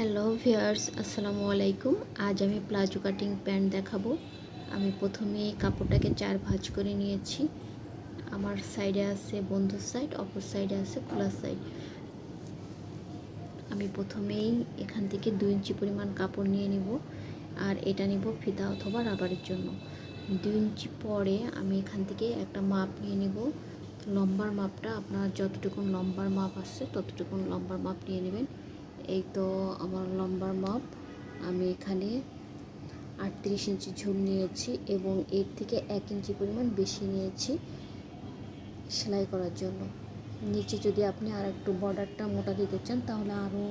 Hello viewers আসসালামু আলাইকুম। আজ আমি প্লাজো কাটিং প্যান্ট দেখাবো। আমি প্রথমে কাপড়টাকে চার ভাঁজ করে নিয়েছি। আমার সাইডে আছে বন্ধুর সাইড, অপর সাইডে আছে খোলা সাইড। আমি প্রথমেই এখান থেকে দুই ইঞ্চি পরিমাণ কাপড় নিয়ে নিব আর এটা নিব ফিতা অথবা রাবারের জন্য। দুই ইঞ্চি পরে আমি এখান থেকে একটা মাপ নিয়ে নিব। লম্বার মাপটা আপনার যতটুকু লম্বার মাপ আছে ততটুকু লম্বার মাপ নিয়ে নেবেন। এই তো আমার লম্বার মাপ। আমি এখানে আটত্রিশ ইঞ্চি ঝুল নিয়েছি এবং এর থেকে এক ইঞ্চি পরিমাণ বেশি নিয়েছি সেলাই করার জন্য। নিচে যদি আপনি আর একটু বর্ডারটা মোটা দিতে চান, তাহলে আরও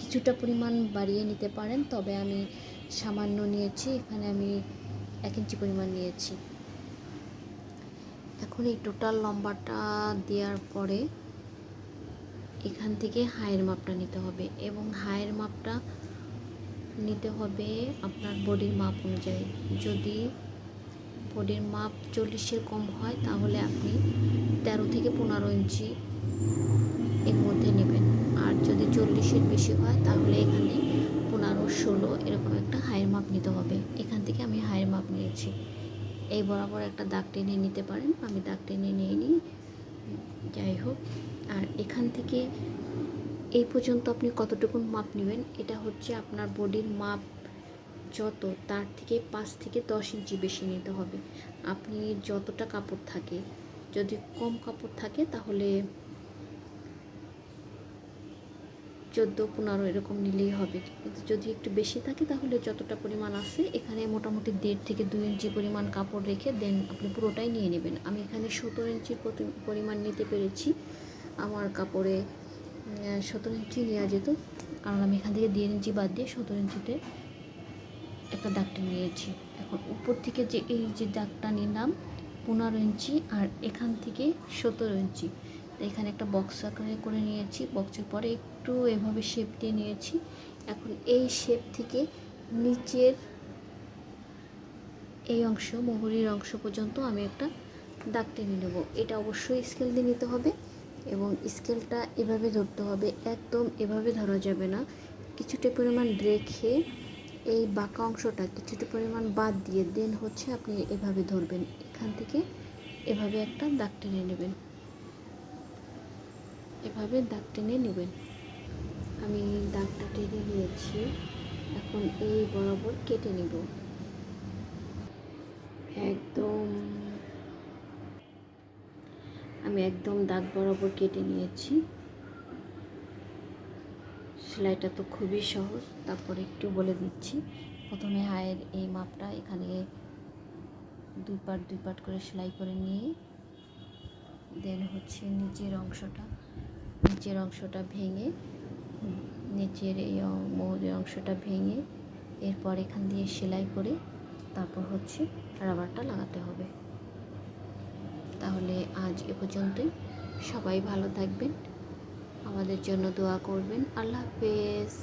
কিছুটা পরিমাণ বাড়িয়ে নিতে পারেন। তবে আমি সামান্য নিয়েছি, এখানে আমি এক ইঞ্চি পরিমাণ নিয়েছি। এখন এই টোটাল লম্বাটা দেওয়ার পরে এখান থেকে হায়ের মাপটা নিতে হবে এবং হায়ের মাপটা নিতে হবে আপনার বডির মাপ অনুযায়ী। যদি বডির মাপ চল্লিশের কম হয়, তাহলে আপনি তেরো থেকে পনেরো ইঞ্চি এর মধ্যে নেবেন। আর যদি চল্লিশের বেশি হয়, তাহলে এখানে পনেরো, ষোলো এরকম একটা হায়ের মাপ নিতে হবে। এখান থেকে আমি হায়ের মাপ নিয়েছি। এই বরাবর একটা দাগ টেনে নিতে পারেন। আমি দাগ টেনে নিয়ে নিই যাই হোক আর এখান থেকে এই পর্যন্ত আপনি কতটুকু মাপ নেবেন? এটা হচ্ছে আপনার বডির মাপ যত, তার থেকে পাঁচ থেকে দশ ইঞ্চি বেশি নিতে হবে। আপনি যতটা কাপড় থাকে, যদি কম কাপড় থাকে তাহলে চোদ্দ, পনেরো এরকম নিলেই হবে। কিন্তু যদি একটু বেশি থাকে তাহলে যতটা পরিমাণ আছে, এখানে মোটামুটি দেড় থেকে দুই ইঞ্চি পরিমাণ কাপড় রেখে দেন আপনি পুরোটাই নিয়ে নেবেন। আমি এখানে সতেরো ইঞ্চির পরিমাণ নিতে পেরেছি আমার কাপড়ে সতেরো ইঞ্চি নেওয়া যেত। কারণ আমি এখান থেকে দেড় ইঞ্চি বাদ দিয়ে সতেরো ইঞ্চিতে একটা দাগটা নিয়েছি। এখন উপর থেকে যে এই যে দাগটা নিলাম, পনেরো ইঞ্চি আর এখান থেকে সতেরো ইঞ্চি। এখানে একটা বক্স আকারে করে নিয়েছি। বক্সের পরে একটু এভাবে শেপ দিয়ে নিয়েছি। এখন এই শেপ থেকে নিচের এই অংশ, মোহরির অংশ পর্যন্ত আমি একটা দাগ টেনে নেব। এটা অবশ্যই স্কেল দিয়ে নিতে হবে এবং স্কেলটা এভাবে ধরতে হবে। একদম এভাবে ধরা যাবে না। কিছুটা পরিমাণ রেখে এই বাঁকা অংশটা কিছুটা পরিমাণ বাদ দিয়ে দেন হচ্ছে আপনি এভাবে ধরবেন। এখান থেকে এভাবে একটা দাগ টেনে নেবেন। এভাবে দাগ টেনে নেবেন। আমি দাগটা টেনে নিয়েছি। এখন এই বরাবর কেটে নেব। একদম। আমি একদম দাগ বরাবর কেটে নিয়েছি। সেলাইটা তো খুবই সহজ। তারপরে একটু বলে দিচ্ছি। প্রথমে হায়ের এই মাপটা এখানে দুই পাট দুই পাট করে সেলাই করে নিয়ে, দেন হচ্ছে নিচের অংশটা। নিচের অংশটা ভেঙে, নিচের এই মৌরের অংশটা ভেঙে এরপর এখান দিয়ে সেলাই করে তারপর হচ্ছে রাবারটা লাগাতে হবে। তাহলে আজ এ পর্যন্তই। সবাই ভালো থাকবেন। আমাদের জন্য দোয়া করবেন। আল্লাহ হাফেজ।